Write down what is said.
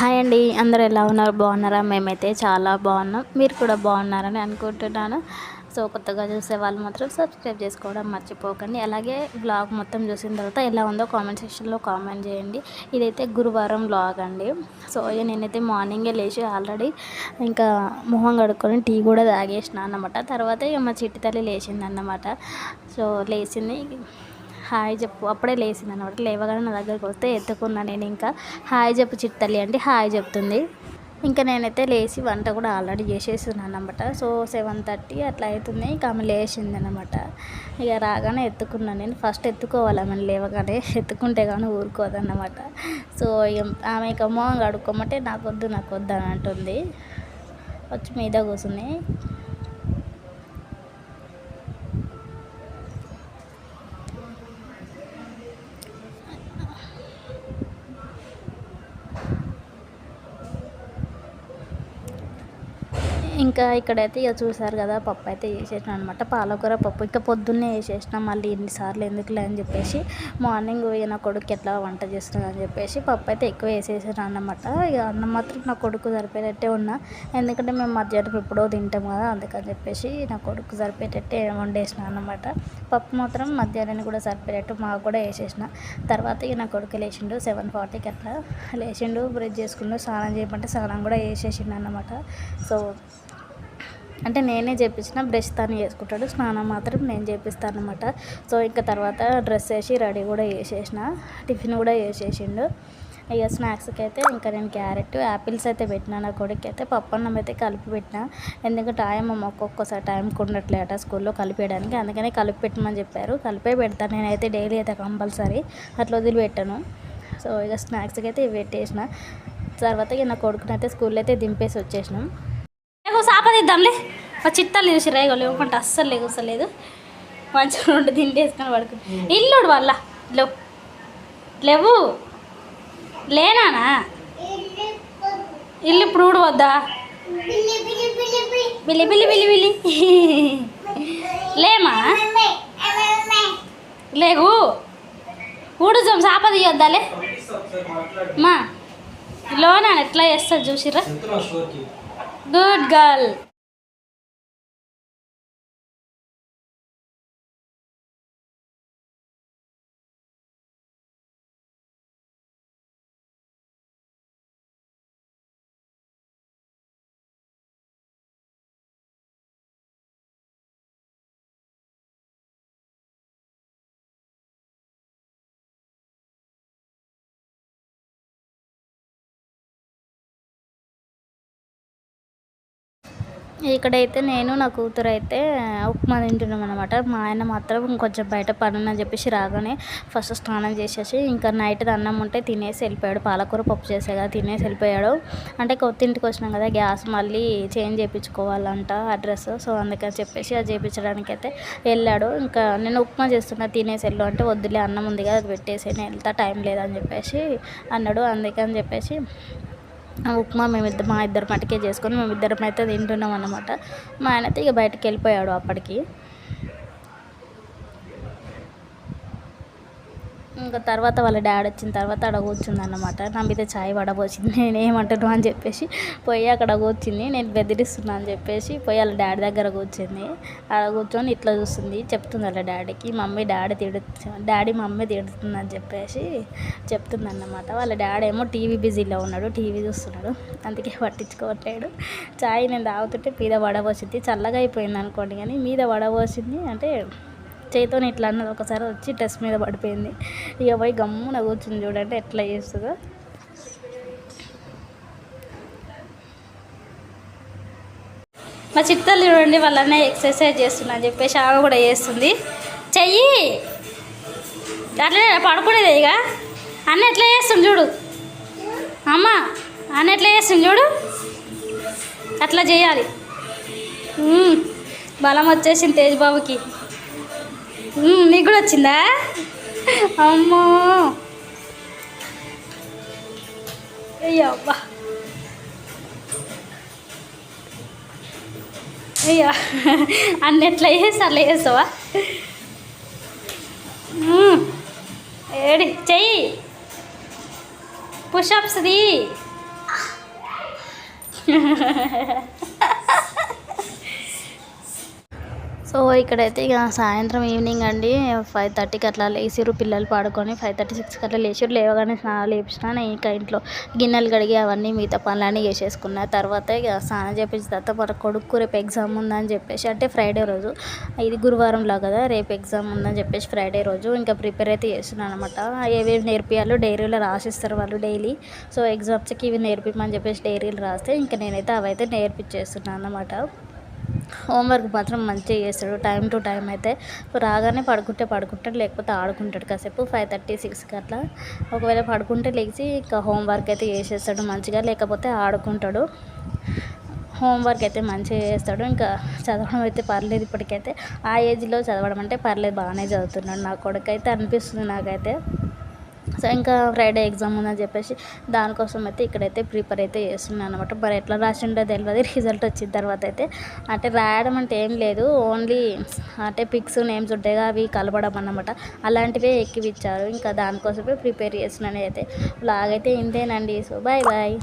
Hi అండి అందరూ ఎలా ఉన్నారు? బాగున్నారా? మేమైతే చాలా బాగున్నాం. మీరు కూడా బాగున్నారని అనుకుంటున్నాను. సో కొత్తగా చూసే వాళ్ళు మాత్రం సబ్స్క్రైబ్ చేసుకోవడం మర్చిపోకండి. అలాగే బ్లాగ్ మొత్తం చూసిన తర్వాత ఎలా ఉందో కామెంట్ సెక్షన్లో కామెంట్ చేయండి. ఇదైతే గురువారం బ్లాగ్ అండి. సో నేనైతే మార్నింగే లేచి ఆల్రెడీ ఇంకా మొహం కడుక్కొని టీ కూడా తాగేసిన అన్నమాట. తర్వాత ఇక మా చిట్టి తల్లి లేచింది అన్నమాట సో లేచింది. హాయ్ చెప్పు. అప్పుడే లేచింది అనమాట లేవగానే నా దగ్గరికి వస్తే ఎత్తుకున్నా నేను ఇంకా. హాయ్ చెప్పు చిట్టల్లి అంటే హాయ్ చెప్తుంది. ఇంకా నేనైతే లేచి వంట కూడా ఆల్రెడీ చేసేస్తున్నాను అనమాట సో సెవెన్ థర్టీ అట్లా అవుతుంది. ఇక ఆమె లేచింది అనమాట ఇక రాగానే ఎత్తుకున్నాను నేను. ఫస్ట్ ఎత్తుకోవాలి ఆమెను లేవగానే. ఎత్తుకుంటే కానీ ఊరుకోదన్నమాట. సో ఇక ఆమె ఇక మోహం కడుక్కోమంటే నాకు వద్దు నాకు వద్దు అని అంటుంది. వచ్చి మీద కూర్చుని ఇంకా ఇక్కడైతే ఇక చూసారు కదా పప్పు అయితే వేసేసిన అనమాట పాలకూర పప్పు. ఇంకా పొద్దున్నే వేసేసిన మళ్ళీ ఎన్నిసార్లు ఎందుకులే అని చెప్పేసి మార్నింగ్ ఇక నా కొడుకు ఎట్లా వంట చేస్తున్నా అని చెప్పేసి పప్పు అయితే ఎక్కువ వేసేసాను అన్నమాట ఇక అన్నం మాత్రం నా కొడుకు సరిపోయేటట్టే ఉన్నా. ఎందుకంటే మేము మధ్యాహ్నం ఎప్పుడో తింటాం కదా అందుకని చెప్పేసి నా కొడుకు సరిపోయేటట్టే వండేసిన అన్నమాట పప్పు మాత్రం మధ్యాహ్నం కూడా సరిపోయేటట్టు మాకు కూడా వేసేసిన. తర్వాత ఇక నా కొడుకు లేచిండు సెవెన్ ఫార్టీకి అట్లా లేచిండు బ్రష్ చేసుకుండు స్నానం చేయమంటే స్నానం కూడా వేసేసిండు అన్నమాట సో అంటే నేనే చేపించిన బ్రష్ తను చేసుకుంటాడు స్నానం మాత్రం నేను చేపిస్తాను అనమాట సో ఇంకా తర్వాత డ్రెస్ వేసి రెడీ కూడా వేసేసిన టిఫిన్ కూడా చేసేసిండు. ఇక స్నాక్స్కి అయితే ఇంకా నేను క్యారెట్ యాపిల్స్ అయితే పెట్టినా నా కొడుకు అయితే పప్పన్నం అయితే కలిపి పెట్టిన. ఎందుకంటే టైం ఒక్కొక్కసారి టైంకి ఉండట్లేట స్కూల్లో కలిపేయడానికి అందుకనే కలిపి పెట్టమని చెప్పారు. కలిపే పెడతాను నేనైతే డైలీ అయితే కంపల్సరీ అట్లా వదిలిపెట్టాను. సో ఇక స్నాక్స్కి అయితే ఇవి పెట్టేసిన. తర్వాత ఇక నా కొడుకునైతే స్కూల్లో అయితే దింపేసి వచ్చేసినాం. సాపదిద్దాంలే మా చిట్టాలు చూసి రేగో లేకుంటే అస్సలు లేగుసలేదు మంచిగా రెండు తింటేసుకొని పడుకు. ఇల్లుడు వల్ల లేవు. లేవు. లేనానా ఇల్లు ఇప్పుడు ఊడవద్దా బిల్లి బిల్లి బిల్లి బిల్లి. లేమా? లేవు. ఊడుజం సాప తీయొద్దాలే మా. లోనా ఎట్లా చేస్తారు చూసిరా Good girl. ఇక్కడైతే నేను నా కూతురు అయితే ఉప్మా తింటున్నాం అనమాట మా ఆయన మాత్రం కొంచెం బయట పని అని చెప్పేసి రాగానే ఫస్ట్ స్నానం చేసేసి ఇంకా నైట్ అన్నం ఉంటే తినేసి వెళ్ళిపోయాడు. పాలకూర పప్పు చేసే కదా తినేసి వెళ్ళిపోయాడు. అంటే కొత్త ఇంటికి వచ్చినాం కదా గ్యాస్ మళ్ళీ చేంజ్ చేయించుకోవాలంట అడ్రస్. సో అందుకని చెప్పేసి అది చేయించడానికి అయితే వెళ్ళాడు. ఇంకా నేను ఉప్మా చేస్తున్నా తినేసి వెళ్ళు అంటే వద్దులే అన్నం ఉంది కదా అది పెట్టేసి నేను వెళ్తా టైం లేదని చెప్పేసి అన్నాడు. అందుకని చెప్పేసి ఉప్మా మేమిద్దరు మా ఇద్దరు మటుకే చేసుకొని మేమిద్దరం అయితే తింటున్నాం అనమాట మా ఆయన అయితే ఇక బయటకు వెళ్ళిపోయాడు అప్పటికి. ఇంకా తర్వాత వాళ్ళ డాడీ వచ్చిన తర్వాత అక్కడ కూర్చుంది నా మీద ఛాయ్ పడబోసింది. నేను ఏమంటాను అని చెప్పేసి పోయి అక్కడ కూర్చుంది. నేను బెదిరిస్తున్నా అని చెప్పేసి పోయి వాళ్ళ డాడీ దగ్గర కూర్చుంది. అక్కడ కూర్చొని ఇట్లా చూస్తుంది. చెప్తుంది వాళ్ళ డాడీకి మమ్మీ డాడీ తిడు డాడీ మమ్మీ తిడుతుంది అని చెప్పేసి చెప్తుంది అన్నమాట వాళ్ళ డాడీ ఏమో టీవీ బిజీలో ఉన్నాడు టీవీ చూస్తున్నాడు. అందుకే పట్టించుకోవట్లేడు. ఛాయ్ నేను తాగుతుంటే మీద పడబోసింది. చల్లగా అయిపోయింది అనుకోండి కానీ మీద పడబోసింది అంటే చేతితో ఇట్లా అన్నది ఒకసారి వచ్చి టెస్ట్ మీద పడిపోయింది. ఇక పోయి గమ్మున కూర్చుంది చూడండి ఎట్లా చేస్తుందో. మా చిత్తలు చూడండి వాళ్ళనే ఎక్సర్సైజ్ చేస్తున్నా అని చెప్పేసి ఆమె కూడా చేస్తుంది. చెయ్యి. అట్లనే పడుకునేది ఇక. అన్న ఎట్లా చేస్తుంది చూడు. అమ్మ అన్న ఎట్లా చేస్తుంది చూడు. అట్లా చేయాలి. బలం వచ్చేసింది తేజ్బాబుకి నీకు కూడా వచ్చిందా? అమ్మో. అయ్యో అబ్బా. అయ్యా అన్ని ఎట్లా చేసి అట్లా చేస్తావా? ఏడి చెయ్యి. పుషప్స్ది సో ఇక్కడైతే ఇక సాయంత్రం ఈవినింగ్ అండి. ఫైవ్ థర్టీకి అట్లా లేచిరు పిల్లలు పాడుకొని. ఫైవ్ థర్టీ సిక్స్కి అట్లా లేచిరు లేవగానే స్నానాలు లేపించిన ఇంకా ఇంట్లో గిన్నెలు కడిగి అవన్నీ మిగతా పనులన్నీ చేసేసుకున్న. తర్వాత ఇక స్నానం చేపించిన తర్వాత మన కొడుకు రేపు ఎగ్జామ్ ఉందని చెప్పేసి అంటే ఫ్రైడే రోజు. ఇది గురువారంలో కదా రేపు ఎగ్జామ్ ఉందని చెప్పేసి ఫ్రైడే రోజు ఇంకా ప్రిపేర్ అయితే చేస్తున్నాను అనమాట ఏవేవి నేర్పియాలో డైరీలో రాసిస్తారు వాళ్ళు డైలీ సో ఎగ్జామ్స్కి ఇవి నేర్పిమని చెప్పేసి డైరీలు రాస్తే ఇంకా నేనైతే అవైతే నేర్పించేస్తున్నాను అనమాట హోంవర్క్ మాత్రం మంచిగా చేస్తాడు. టైం టు టైం అయితే రాగానే పడుకుంటే పడుకుంటాడు లేకపోతే ఆడుకుంటాడు. కాసేపు ఫైవ్ థర్టీ సిక్స్కి అట్లా ఒకవేళ పడుకుంటే లేచి ఇంకా హోంవర్క్ అయితే చేసేస్తాడు మంచిగా లేకపోతే ఆడుకుంటాడు. హోంవర్క్ అయితే మంచిగా చేస్తాడు. ఇంకా చదవడం అయితే పర్లేదు ఇప్పటికైతే. ఆ ఏజ్లో చదవడం అంటే పర్లేదు బాగానే చదువుతున్నాడు. నా కొడుకు అయితే అనిపిస్తుంది నాకైతే. ఇంకా ఫ్రైడే ఎగ్జామ్ ఉందని చెప్పేసి దానికోసం అయితే ఇక్కడైతే ప్రిపేర్ అయితే చేస్తున్నాను అనమాట మరి ఎట్లా రాసిండో తెలియదు రిజల్ట్ వచ్చిన తర్వాత అయితే. అంటే రాయడం అంటే ఏం లేదు ఓన్లీ అంటే పిక్స్ నేమ్స్ ఉంటాయి అవి కలపడం అన్నమాట. అలాంటివే ఎక్కివిచ్చారు ఇంకా దానికోసమే ప్రిపేర్ చేస్తున్నాను అయితే లాగైతే ఇంతేనండి. So bye bye